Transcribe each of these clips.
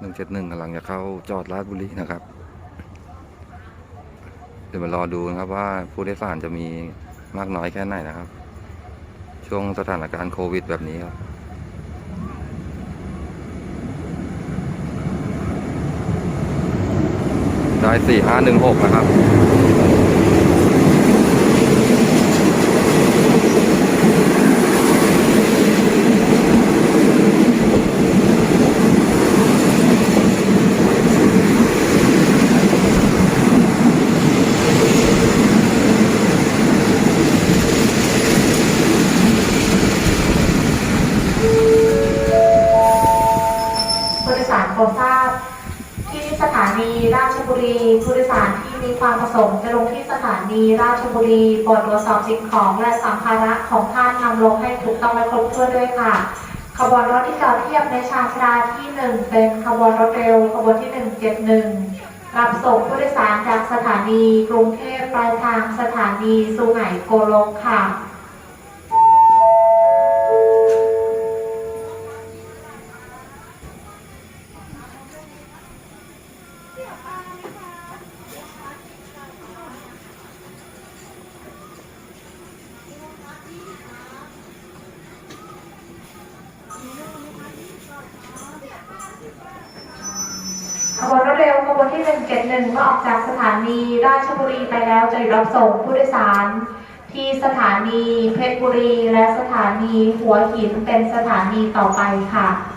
หนึ่งเจ็ดหนึ่งกำลังจะเข้าจอดราชบุรีนะครับ เดี๋ยวมารอดูนะครับว่าผู้โดยสารจะมีมากน้อยแค่ไหนนะครับ ช่วงสถานการณ์โควิดแบบนี้ครับได้สี่ห้าหนึ่งหกนะครับ ผู้โดยสารโปรดทราบ ที่สถานีราช บุรีผู้โดยสารที่มีความประสงค์จะลงที่สถานีราชบุรีโปรดตรวจสอบสิ่งของและสัมภาระของท่านนำลงให้ถูกต้องและครบถ้วนด้วยค่ะ ขบวนรถที่จอดเทียบในชานชาลาที่หนึ่งเป็นขบวนรถเร็วขบวนที่หนึ่งเจ็ดหนึ่งรับส่งผู้โดยสารจากสถานีกรุงเทพปลายทางสถานีสุไหงโกลกค่ะ ขบวนรถเร็วขบวนที่ 171 เมื่อออกจากสถานีราชบุรีไปแล้วจะหยุดรับส่งผู้โดยสาร ที่สถานีเพชรบุรี และสถานีหัวหินเป็นสถานีต่อไปค่ะ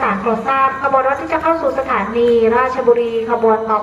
สารโปรดทราบขบวนรถที่จะเข้าสู่สถานี ราชบุรีขบวนต่อ